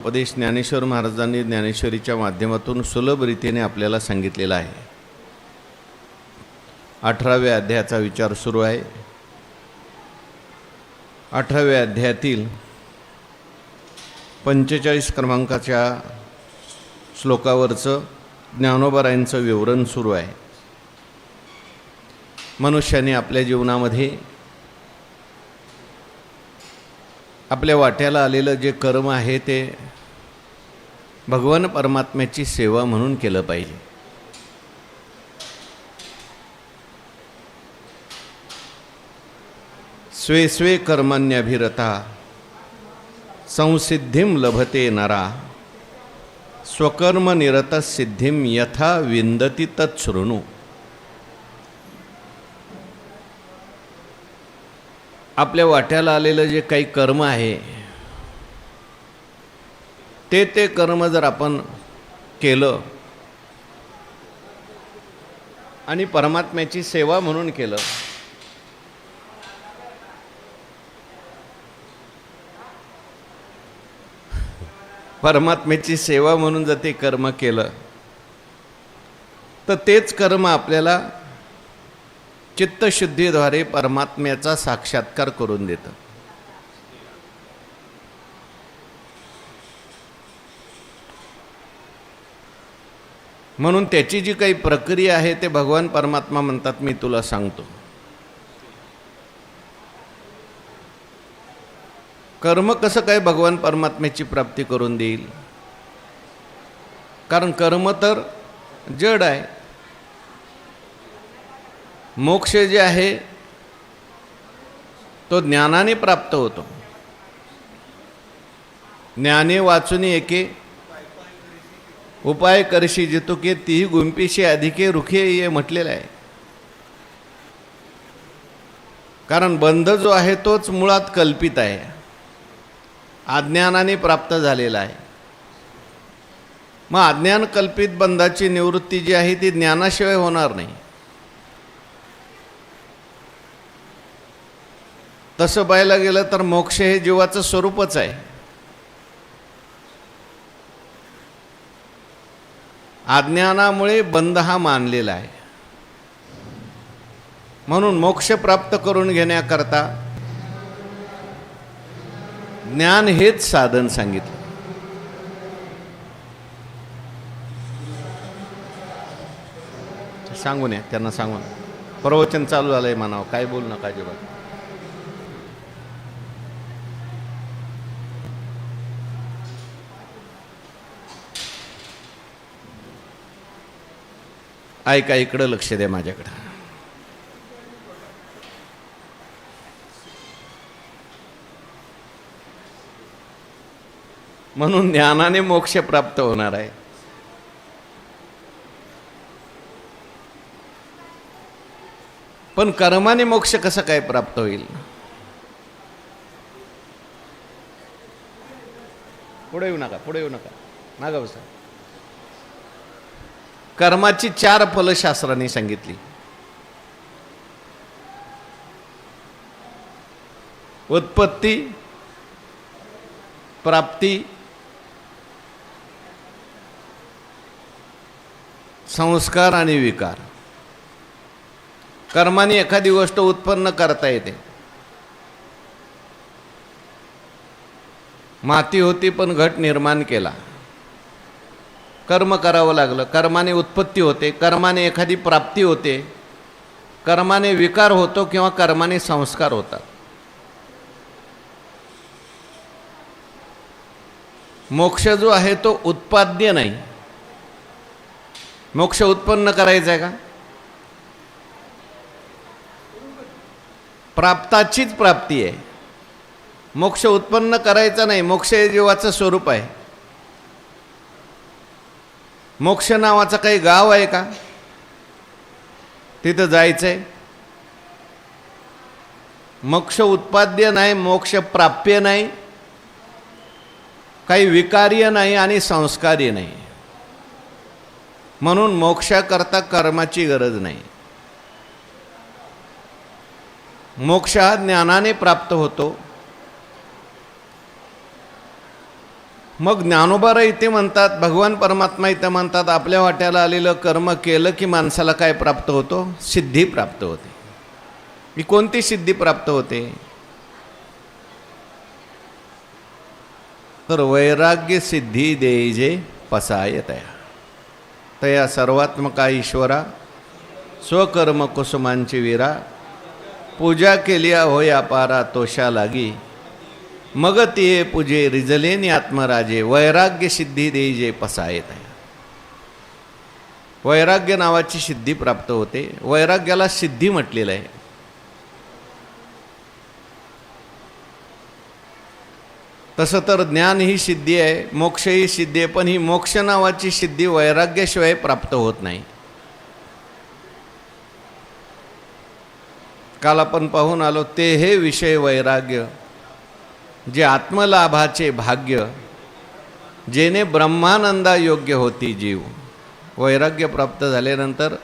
उपदेश ज्ञानेश्वर महाराजांनी ज्ञानेश्वरीच्या माध्यमातून सुलभ रीतीने आपल्याला सांगितलेला आहे. अठराव्या अध्यायाचा विचार सुरू आहे. अठराव्या अध्यायातील पंचेचाळीस क्रमांकाच्या श्लोकावरचं ज्ञानोबरायांचं विवरण सुरू आहे. मनुष्याने आपल्या जीवनामध्ये आपल्या वाट्याला आलेलं जे कर्म आहे ते भगवान परमात्म्याची सेवा म्हणून केलं पाहिजे. स्वे स्वे कर्मण्यभिरता संसिद्धिम लभते नरा स्वकर्मनिरत सिद्धिम यथा विंदती तत्सृणू। आपल्या वाट्याला आलेलं जे काही कर्म आहे ते ते कर्म जर आपण केलं आणि परमात्म्याची सेवा म्हणून केलं परमात्म्याची सेवा म्हणून जर ते कर्म केलं तर तेच कर्म आपल्याला चित्तशुद्धीद्वारे परमात्म्याचा साक्षात्कार करून देतं. म्हणून त्याची जी काही प्रक्रिया आहे ते भगवान परमात्मा म्हणतात मी तुला सांगतो. कर्म कसं काय भगवान परमात्म्याची प्राप्ती करून देईल? कारण कर्म तर जड आहे. मोक्ष जे आहे तो ज्ञानाने प्राप्त होतो. ज्ञाने वाचून एके उपाय करशी जितुके तीही गुंपीशी अधिके रुखे हे म्हटलेलं आहे. कारण बंध जो आहे तोच मुळात कल्पित आहे. अज्ञानाने प्राप्त झालेला आहे. मग अज्ञान कल्पित बंधाची निवृत्ती जी आहे ती ज्ञानाशिवाय होणार नाही. तसं पाहायला गेलं तर मोक्ष हे जीवाचं स्वरूपच आहे. अज्ञानामुळे बंध हा मानलेला आहे. म्हणून मोक्ष प्राप्त करून घेण्याकरता ज्ञान हेच साधन सांगितलं. सांगून या त्यांना सांगून. प्रवचन चालू झालंय म्हणावं काय बोल नका अजिबात. ऐका इकडं लक्ष द्या माझ्याकडं. म्हणून ज्ञानाने मोक्ष प्राप्त होणार आहे. पण कर्माने मोक्ष कसं काय प्राप्त होईल? पुढे येऊ नका पुढे येऊ नका. मागा बसा. कर्माची चार फलशास्त्राने सांगितली. उत्पत्ती प्राप्ती संस्कार आणि विकार. कर्माने एखादी गोष्ट उत्पन्न करता येते. माती होती पण घट निर्माण केला. कर्म करावं लागलं. कर्माने उत्पत्ती होते कर्माने एखादी प्राप्ती होते कर्माने विकार होतो किंवा कर्माने संस्कार होतात. मोक्ष जो आहे तो उत्पाद्य नाही. मोक्ष उत्पन्न करायचा आहे का? प्राप्ताचीच प्राप्ती आहे. मोक्ष उत्पन्न करायचा नाही. मोक्ष हे जीवाचं स्वरूप आहे. मोक्ष नावाचं काही गाव आहे का? तिथं जायचं आहे मोक्ष उत्पाद्य नाही मोक्ष प्राप्य नाही. काही विकार्य नाही आणि संस्कार्य नाही. म्हणून मोक्षाकरता कर्माची गरज नाही. मोक्ष हा ज्ञानाने प्राप्त होतो. मग ज्ञानोबारा इथे म्हणतात भगवान परमात्मा इथे म्हणतात आपल्या वाट्याला आलेलं कर्म केलं की माणसाला काय प्राप्त होतो? सिद्धी प्राप्त होते. ही कोणती सिद्धी प्राप्त होते? तर वैराग्य सिद्धी देजे पसाय तया. तया सर्वात्मका ईश्वरा स्वकर्म कुसुमांची वीरा पूजा केली होया पारा तोषा लागी मग ते पूजे रिजलेनी आत्मराजे वैराग्य सिद्धी देईजे पसायत आहे. वैराग्य नावाची सिद्धी प्राप्त होते. वैराग्याला सिद्धी म्हटलेलं आहे. तसं तर ज्ञान ही सिद्धी आहे मोक्ष ही सिद्धी आहे पण ही मोक्ष नावाची सिद्धी वैराग्याशिवाय प्राप्त होत नाही. काल आपण पाहून आलो ते हे विषय वैराग्य. जे आत्मलाभाचे भाग्य जेने ब्रह्मानंदा योग्य होती जीव वैराग्य प्राप्त झाल्यानंतर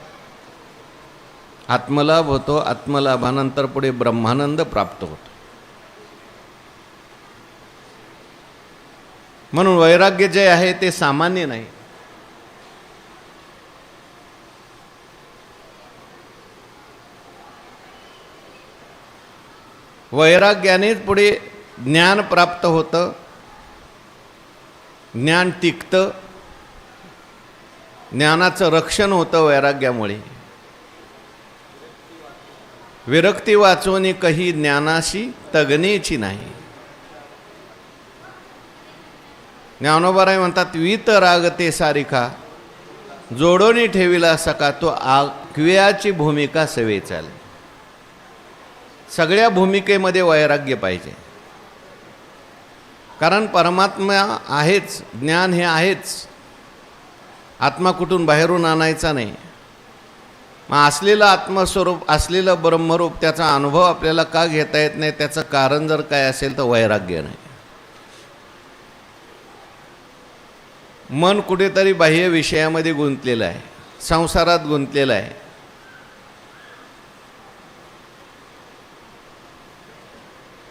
आत्मलाभ होतो आत्मलाभानंतर पुढे ब्रह्मानंद प्राप्त होतो. म्हणून वैराग्य जे आहे ते सामान्य नाही. वैराग्यानेच पुढे ज्ञान प्राप्त होतं ज्ञान टिकतं ज्ञानाचं रक्षण होतं वैराग्यामुळे. विरक्ती वाचवणे काही ज्ञानाशी तगनेची नाही. ज्ञानोबाराय म्हणतात वीत रागते सारिका जोडोनी ठेविला सका तो आक्वियाची भूमिका सवे चाल. सगळ्या भूमिकेमध्ये वैराग्य पाहिजे. कारण परमात्मा आहेच ज्ञान हे आहेच. आत्मा कुठून बाहेरून आणायचा नाही. मग असलेलं आत्मस्वरूप असलेलं ब्रह्मरूप त्याचा अनुभव आपल्याला का घेता येत नाही? त्याचं कारण जर काय असेल तर वैराग्य नाही. मन कुठेतरी बाह्य विषयामध्ये गुंतलेलं आहे. संसारात गुंतलेलं आहे.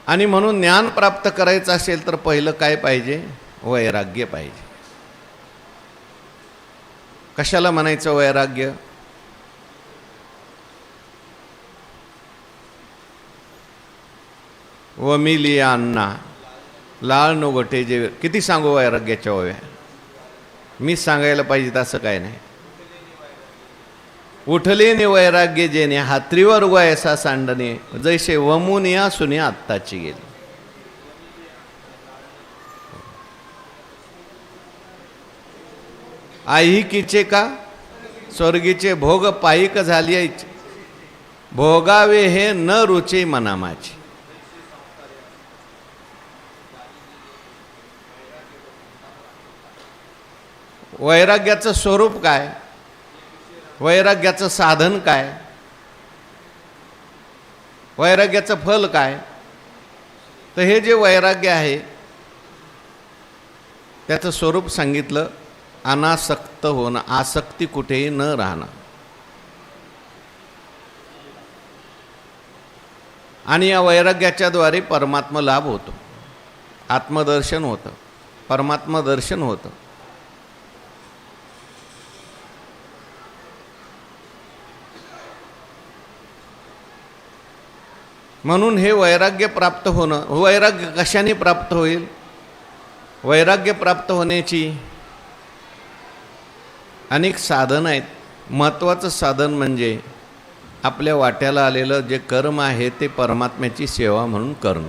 आणि म्हणून ज्ञान प्राप्त करायचं असेल तर पहिलं काय पाहिजे? वैराग्य पाहिजे. कशाला म्हणायचं वैराग्य? वमिली अण्णा लाळ नोगटे जे किती सांगू वैराग्याच्या ओव्या? मीच सांगायला पाहिजे तसं काय नाही. उठले ने वैराग्य जेने हात्रीवर वयसा सांडणे जैसे वमून या सुने आत्ताची गेली. ऐहिकीचे का? स्वर्गीचे भोग पायिक झाली भोगावे हे न रुचे मनामाची. वैराग्याचं स्वरूप काय? वैराग्याचं साधन काय? वैराग्याचं फल काय? तर हे जे वैराग्य आहे त्याचं स्वरूप सांगितलं अनासक्त होणं आसक्ती कुठेही न राहणं. आणि या वैराग्याच्याद्वारे परमात्मा लाभ होतो. आत्मदर्शन होतं. परमात्मा दर्शन होतं. म्हणून हे वैराग्य प्राप्त होणं वैराग्य कशाने प्राप्त होईल? वैराग्य प्राप्त होण्याची अनेक साधनं आहेत. महत्त्वाचं साधन म्हणजे आपल्या वाट्याला आलेलं जे कर्म आहे ते परमात्म्याची सेवा म्हणून करणं.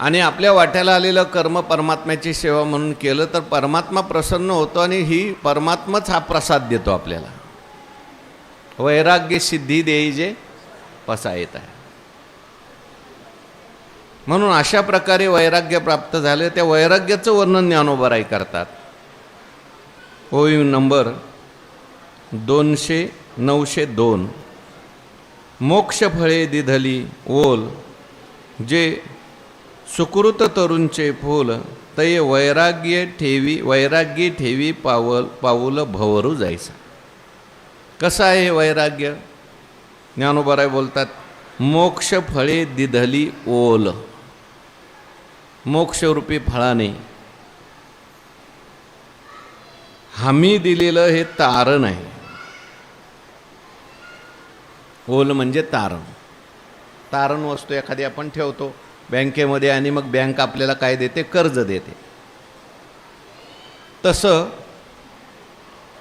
आणि आपल्या वाट्याला आलेलं कर्म परमात्म्याची सेवा म्हणून केलं तर परमात्मा प्रसन्न होतो आणि ही परमात्माच हा प्रसाद देतो आपल्याला. वैराग्य सिद्धी देईजे पसा येत आहे. म्हणून अशा प्रकारे वैराग्य प्राप्त झाले त्या वैराग्याचं वर्णन ज्ञानोबराई करतात. ओवी नंबर दोनशे नऊशे दोन. मोक्ष फळे दिधली ओल जे सुकृत तरुणचे फूल तये वैराग्य ठेवी वैराग्य ठेवी पावल पाऊल भवरू जायचा कसं आहे हे वैराग्य? ज्ञानोबराय बोलतात मोक्ष फळे दिधली ओल. मोक्षरूपी फळाने हमी दिलेलं हे तारण आहे ओल म्हणजे तारण. तारण वस्तू एखादी आपण ठेवतो बँकेमध्ये आणि मग बँक आपल्याला काय देते? कर्ज देते. तसं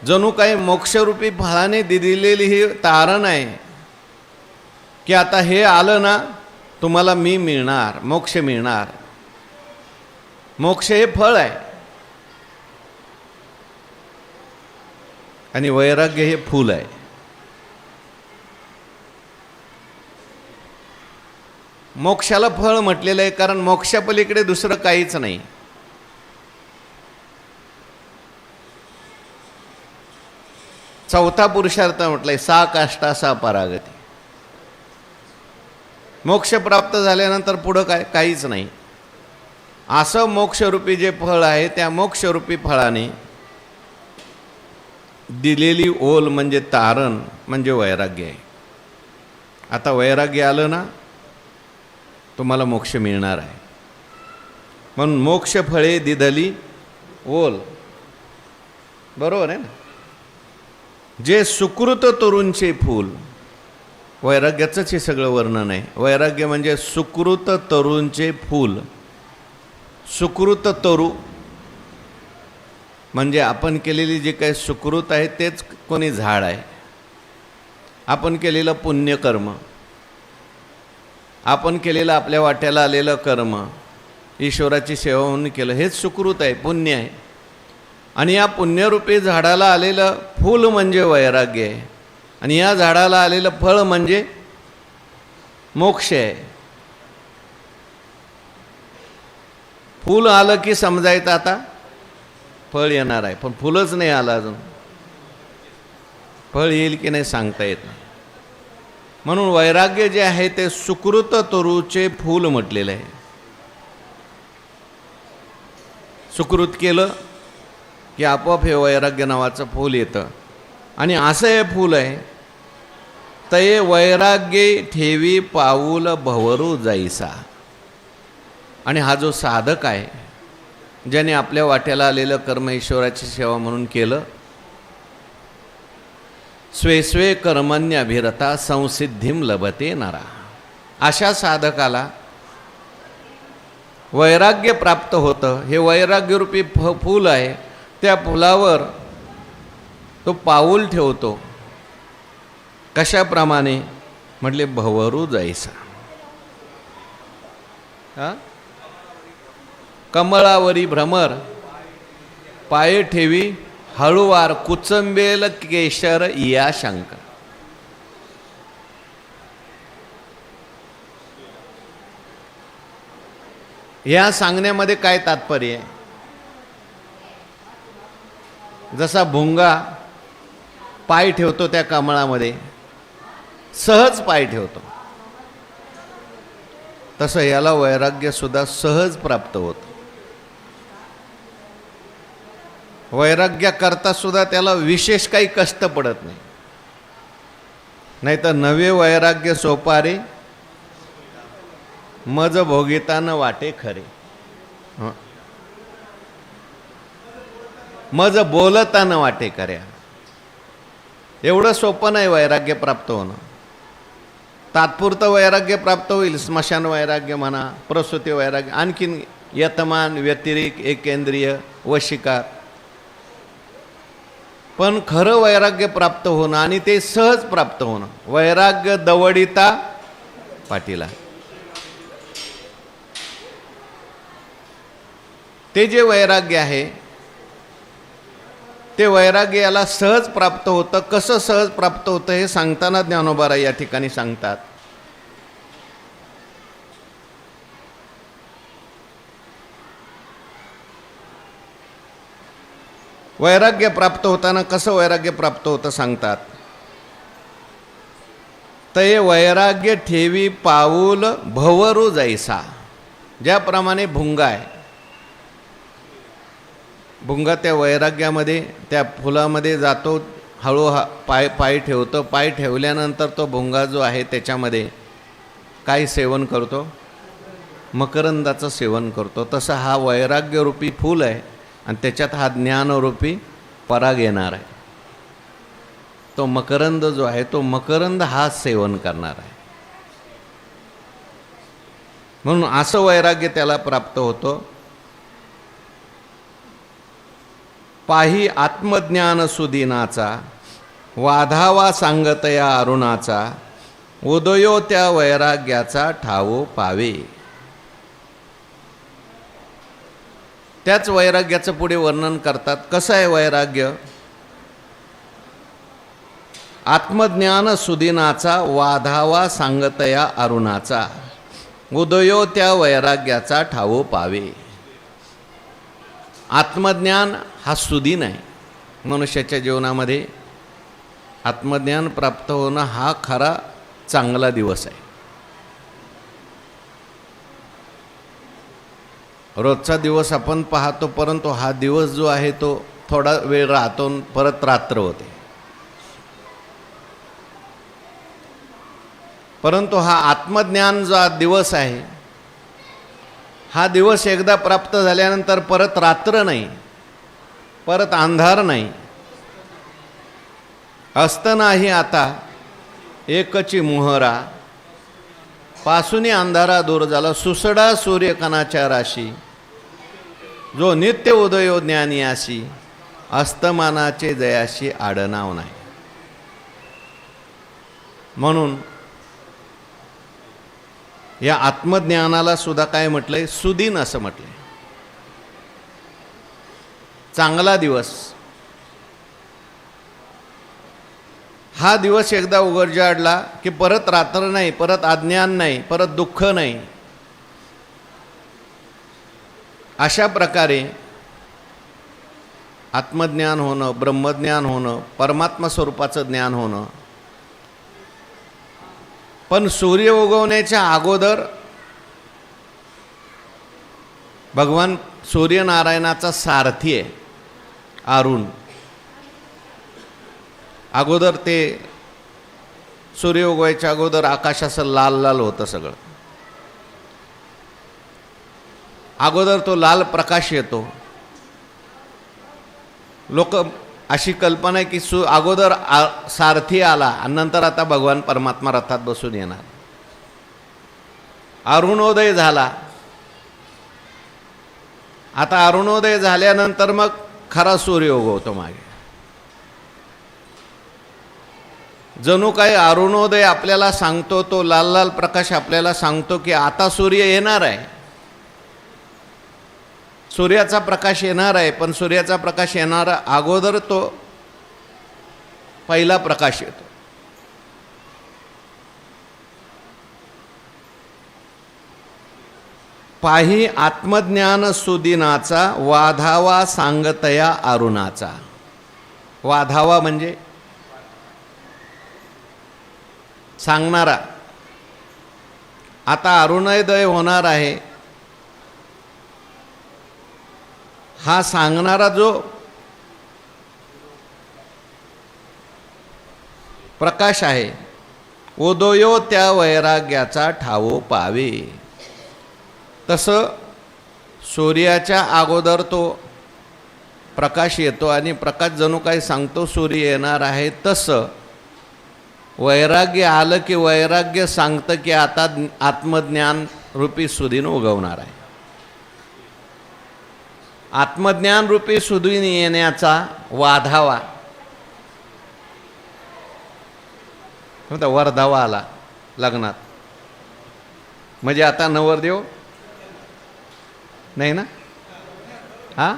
जणू काही मोक्षरूपी फळाने दिलेली ही तारण आहे की आता हे आलं ना तुम्हाला मी मिळणार मोक्ष मिळणार. मोक्ष हे फळ आहे. आणि वैराग्य हे फूल आहे. मोक्षाला फळ म्हटलेलं आहे कारण मोक्षापलीकडे दुसरं काहीच नाही. चौथा पुरुषार्थ म्हटलंय सा काष्टा सा परागती. मोक्ष प्राप्त झाल्यानंतर पुढं काय? काहीच नाही. असं मोक्षरूपी जे फळ आहे त्या मोक्षरूपी फळाने दिलेली ओल म्हणजे तारण म्हणजे वैराग्य आहे. आता वैराग्य आलं ना तुम्हाला मोक्ष मिळणार आहे. म्हणून मोक्ष फळे दिदली ओल. बरोबर आहे ना? जे सुकृत तरुणचे फूल वैराग्याचंच हे सगळं वर्णन आहे. वैराग्य म्हणजे सुकृत तरुणचे फूल. सुकृत तरू म्हणजे आपण केलेली जे काही सुकृत आहे तेच कोणी झाड आहे. आपण केलेलं पुण्यकर्म. आपण केलेलं आपल्या वाट्याला आलेलं कर्म. ईश्वराची सेवा म्हणून केलं हेच सुकृत आहे पुण्य आहे. आणि या पुण्यरूपी झाडाला आलेलं फूल म्हणजे वैराग्य आहे. आणि या झाडाला आलेलं फळ म्हणजे मोक्ष आहे. फूल आलं की समजायचं आता? फळ येणार आहे. पण फुलच नाही आलं अजून. फळ येईल की नाही सांगता येत नाही. म्हणून वैराग्य जे आहे ते सुकृत तरुचे फूल म्हटलेलं आहे. सुकृत केलं की आपोआप हे वैराग्य नावाचं फूल येतं. आणि असं हे फूल आहे तये वैराग्य ठेवी पाऊल भवरू जाईसा. आणि हा जो साधक आहे ज्याने आपल्या वाट्याला आलेलं कर्म ईश्वराची सेवा म्हणून केलं स्वेस्वे कर्मन्य कर्मण्य अभिरता संसिद्धीम लभते नरा. अशा साधकाला वैराग्य प्राप्त होतं. हे वैराग्यरूपी फ फूल आहे त्या फुलावर तो पाऊल ठेवतो. कशाप्रमाणे? म्हटले भवरू जायचा. हां? कमळावरी भ्रमर पाये ठेवी हळूवार कुचंबेल केशर या शंकर या सांगण्यामध्ये काय तात्पर्य आहे? जसा भुंगा पाय ठेवतो त्या कमळामध्ये सहज पाय ठेवतो. तसं याला वैराग्यसुद्धा सहज प्राप्त होतं. वैराग्याकरता सुद्धा त्याला विशेष काही कष्ट पडत नाही. नाही तर नवे वैराग्य सोपारे मज भोगितानं वाटे खरे. मज बोलताना वाटे कर्या. एवढं सोपं नाही वैराग्य प्राप्त होणं. तात्पुरतं वैराग्य प्राप्त होईल स्मशान वैराग्य म्हणा प्रसूती वैराग्य आणखीन यतमान व्यतिरिक्त एकेंद्रिय वशिकार पण खरं वैराग्य प्राप्त होणं आणि ते सहज प्राप्त होणं. वैराग्य दवडिता पाटीला. ते जे वैराग्य आहे ते वैराग्य याला सहज प्राप्त होतं. कसं सहज प्राप्त होतं हे सांगताना ज्ञानोबारा या ठिकाणी सांगतात. वैराग्य प्राप्त होताना कसं वैराग्य प्राप्त होतं सांगतात. तये वैराग्य ठेवी पाऊल भवरू जायसा ज्याप्रमाणे भुंगा आहे. भुंगा त्या वैराग्यामध्ये त्या फुलामध्ये जातो हळू हा पाय पाय ठेवतो. पाय ठेवल्यानंतर तो भुंगा जो आहे त्याच्यामध्ये काय सेवन करतो. मकरंदाचं सेवन करतो. तसं हा वैराग्यरूपी फूल आहे आणि त्याच्यात हा ज्ञानरूपी पराग येणार आहे. तो मकरंद जो आहे तो मकरंद हा सेवन करणार आहे. म्हणून असं वैराग्य त्याला प्राप्त होतं. पाही आत्मज्ञान सुदिनाचा वाधावा सांगतया अरुणाचा उदयो त्या वैराग्याचा ठावो पावे. त्याच वैराग्याचं पुढे वर्णन करतात. कसं आहे वैराग्य? आत्मज्ञान सुदिनाचा वाधावा सांगतया अरुणाचा उदयो त्या वैराग्याचा ठावो पावे. आत्मज्ञान हा सुदिन आहे. मनुष्याच्या जीवनामध्ये आत्मज्ञान प्राप्त होणं हा खरा चांगला दिवस आहे. रोजचा दिवस आपण पाहतो परंतु हा दिवस जो आहे तो थोडा वेळ राहतो आणि परत रात्र होते. परंतु हा आत्मज्ञान जो दिवस आहे हा दिवस एकदा प्राप्त झाल्यानंतर परत रात्र नाही परत अंधार नाही. असतानाही आता एकची मोहरा. पासूनी अंधारा दूर झाला. सुसडा सूर्यकणाच्या राशी जो नित्य उदयो ज्ञानी अशी अस्तमानाचे जयाशी आडनाव नाही. म्हणून या आत्मज्ञानाला सुद्धा काय म्हटलंय? सुदिन असं म्हटलंय. चांगला दिवस. हा दिवस एकदा उघडजाडला की परत रात्र नाही परत अज्ञान नाही परत दुःख नाही. अशा प्रकारे आत्मज्ञान होणं ब्रह्मज्ञान होणं परमात्मा स्वरूपाचं ज्ञान होणं पण सूर्य उगवण्याच्या अगोदर भगवान सूर्यनारायणाचा सारथी आहे अरुण. अगोदर ते सूर्य उगवायच्या अगोदर आकाश असं लाल लाल होतं सगळं. अगोदर तो लाल प्रकाश येतो. लोक अशी कल्पना आहे की सु अगोदर आ सारथी आला आणि नंतर आता भगवान परमात्मा रथात बसून येणार. अरुणोदय झाला. आता अरुणोदय झाल्यानंतर मग खरा सूर्य उगवतो मागे. जणू काही अरुणोदय आपल्याला सांगतो तो लाल लाल प्रकाश आपल्याला सांगतो की आता सूर्य येणार आहे. सूर्याचा प्रकाश येणार आहे पण सूर्याचा प्रकाश येणारा अगोदर तो पहिला प्रकाश येतो. पाही आत्मज्ञान सुदिनाचा वाधावा सांगतया अरुणाचा. वाधावा म्हणजे सांगणारा. आता अरुणोदय होणार आहे हा सांगणारा जो प्रकाश आहे उदयो त्या वैराग्याचा ठावो पावे. तसं सूर्याच्या अगोदर तो प्रकाश येतो आणि प्रकाश जणू काही सांगतो सूर्य येणार आहे तसं वैराग्य आलं की वैराग्य सांगतं की आता आत्मज्ञान रूपी सुदीन उगवणार आहे. आत्मज्ञान रूपी सुदून येण्याचा वाधावा. म्हणता वर्धावा आला लग्नात. म्हणजे आता नवरदेव? नाही ना? हा?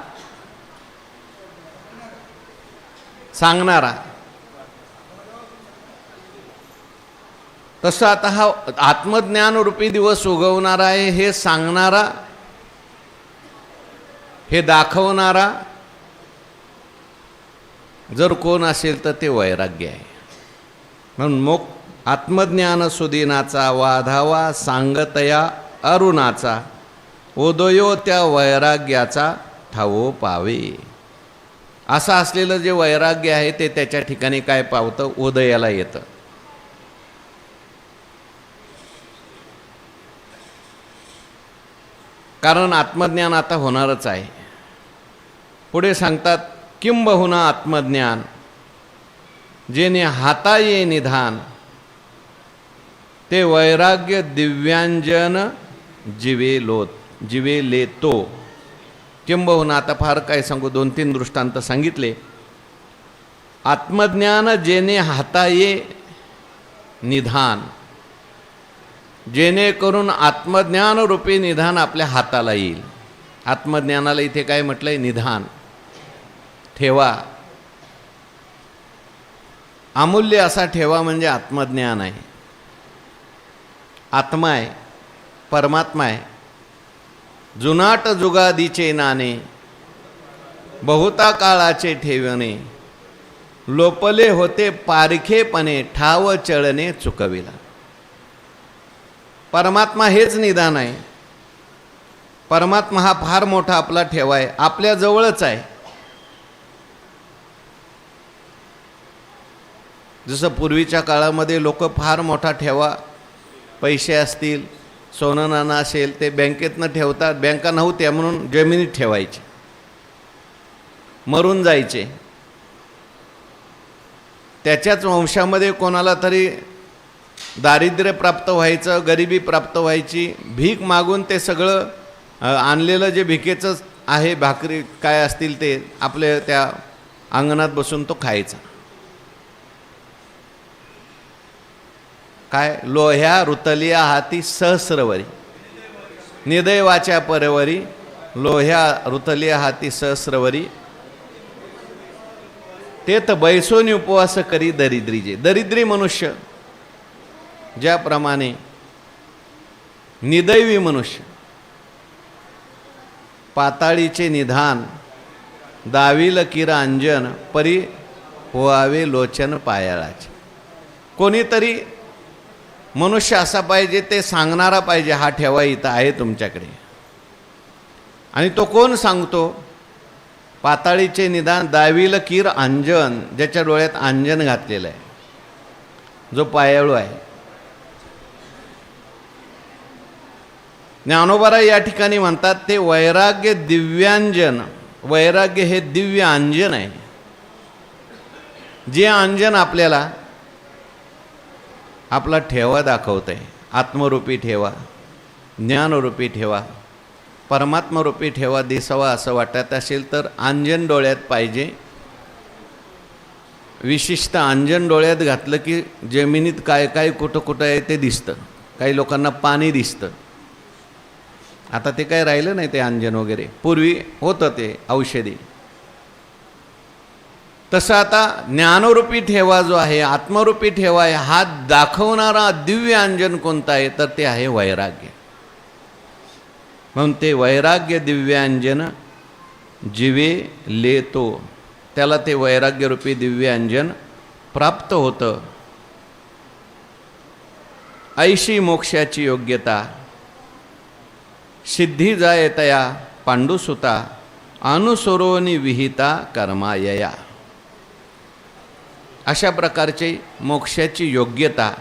सांगणारा. तसं आता हा आत्मज्ञान रूपी दिवस उगवणारा आहे हे सांगणारा हे दाखवणारा जर कोण असेल तर ते वैराग्य आहे. म्हणून मोक आत्मज्ञान सुदिनाचा वाधावा सांगतया अरुणाचा उदयो त्या वैराग्याचा ठावो पावे. असं असलेलं जे वैराग्य आहे ते त्याच्या ठिकाणी काय पावतं? उदयाला येतं. कारण आत्मज्ञान आता होणारच आहे. पुढे सांगतात किंबहुना आत्मज्ञान जेने हाता ये निधान ते वैराग्य दिव्यांजन जिवे लोत जिवे लेतो किंबहुना आता फार काय सांगू दोन तीन दृष्टांत सांगितले. आत्मज्ञान जेने हाता ये निधान जेणेकरून आत्मज्ञान रूपी निधान आपल्या हाताला येईल. आत्मज्ञानाला इथे काय म्हटलंय? निधान. ठेवा. अमूल्य असा ठेवा म्हणजे आत्मज्ञान आहे. आत्मा आहे. परमात्मा आहे. जुनाट जुगादीचे नाणे बहुता काळाचे ठेवणे लोपले होते पारखेपणे ठाव चळणे चुकविला. परमात्मा हेच निदान आहे. परमात्मा हा फार मोठा आपला ठेवा आहे. आपल्या जवळच आहे. जसं पूर्वीच्या काळामध्ये लोक फार मोठा ठेवा. पैसे असतील सोनं नाणं असेल ते बँकेतनं ठेवतात. बँका नव्हत्या म्हणून जमिनीत ठेवायचे. मरून जायचे. त्याच्याच वंशामध्ये कोणाला तरी दारिद्र्य प्राप्त व्हायचं गरिबी प्राप्त व्हायची भीक मागून ते सगळं आणलेलं जे भिकेचंच आहे भाकरी काय असतील ते आपल्या त्या अंगणात बसून तो खायचा. काय? लोह्या रुतलिया हाती सहस्रवरी. निदैवाच्या परवरी लोह्या रुतलिया हाती सहस्रवरी. ते तर बैसोनी उपवास करी दरिद्रीजे दरिद्री मनुष्य. ज्याप्रमाणे निदैवी मनुष्य पाताळीचे निधान दाविल किरांजन परी होवावे लोचन पायाळाचे. कोणीतरी मनुष्य असा पाहिजे ते सांगणारा पाहिजे हा ठेवा इथं आहे तुमच्याकडे. आणि तो कोण सांगतो? पाताळीचे निदान दाविल किर अंजन ज्याच्या डोळ्यात अंजन घातलेलं आहे. जो पायाळू आहे. ज्ञानोबारा या ठिकाणी म्हणतात ते वैराग्य दिव्यांजन. वैराग्य हे दिव्य अंजन आहे. जे अंजन आपल्याला आपला ठेवा दाखवत आहे आत्मरूपी ठेवा ज्ञानरूपी ठेवा परमात्मरूपी ठेवा दिसावा असं वाटत असेल तर अंजन डोळ्यात पाहिजे. विशिष्ट अंजन डोळ्यात घातलं की जमिनीत काय काय कुठं कुठं आहे ते दिसतं. काही लोकांना पाणी दिसतं. आता ते काय राहिलं नाही ते अंजन वगैरे. पूर्वी होतं ते औषधी. तसं आता ज्ञानरूपी ठेवा जो आहे आत्मरूपी ठेवा आहे हा दाखवणारा दिव्य अंजन कोणता आहे तर ते आहे वैराग्य. म्हणून ते वैराग्य दिव्यांजन जिवे लेतो. त्याला ते वैराग्यरूपी दिव्यांजन प्राप्त होतं. ऐशी मोक्षाची योग्यता. सिद्धी जाय तया पांडुसुता अनुसरोनी विहिता कर्मायया. अशा प्रकारची मोक्षाची योग्यता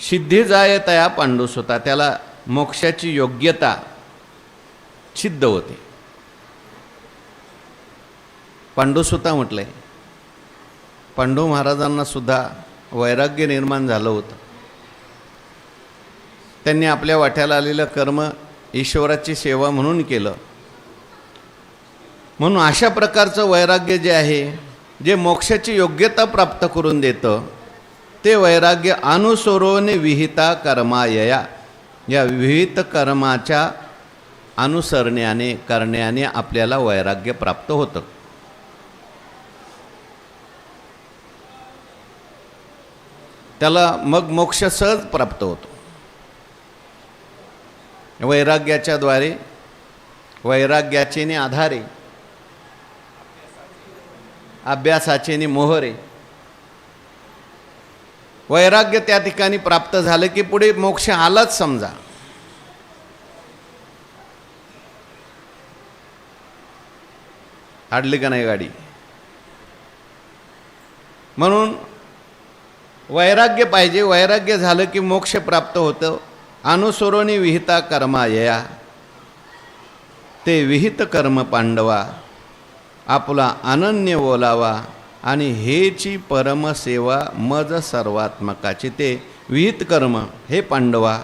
सिद्धी जाय तया पांडुसुता त्याला मोक्षाची योग्यता सिद्ध होते. पांडुसुता म्हटलंय पांडू महाराजांना सुद्धा वैराग्य निर्माण झालं होतं. त्यांनी आपल्या वाट्याला आलेलं कर्म ईश्वराची सेवा म्हणून केलं. म्हणून अशा प्रकारचं वैराग्य जे आहे जे मोक्षाची योग्यता प्राप्त करून देतं ते वैराग्य अनुसरोने विहिता कर्मायया. या विहित कर्माच्या अनुसरण्याने करण्याने आपल्याला वैराग्य प्राप्त होतं. त्याला मग मोक्ष सहज प्राप्त होतो. वैराग्याच्या द्वारे वैराग्याचे आधारे अभ्यासाचे मोहरे. वैराग्य त्या ठिकाणी प्राप्त झालं की पुढे मोक्ष आलाच समजा. अडली का नाही गाडी? म्हणून वैराग्य पाहिजे वैराग्य झालं की मोक्ष प्राप्त होतं. अनुसरोनी विहिता कर्मा यया ते विहित कर्म पांडवा आपला अनन्य बोलावा आणि हेची परमसेवा मज सर्वात्मकाची ते विहित कर्म हे पांडवा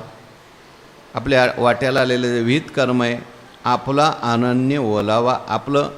आपल्या वाट्याला आलेले जे विहित कर्म आहे आपला अनन्य ओलावा आपलं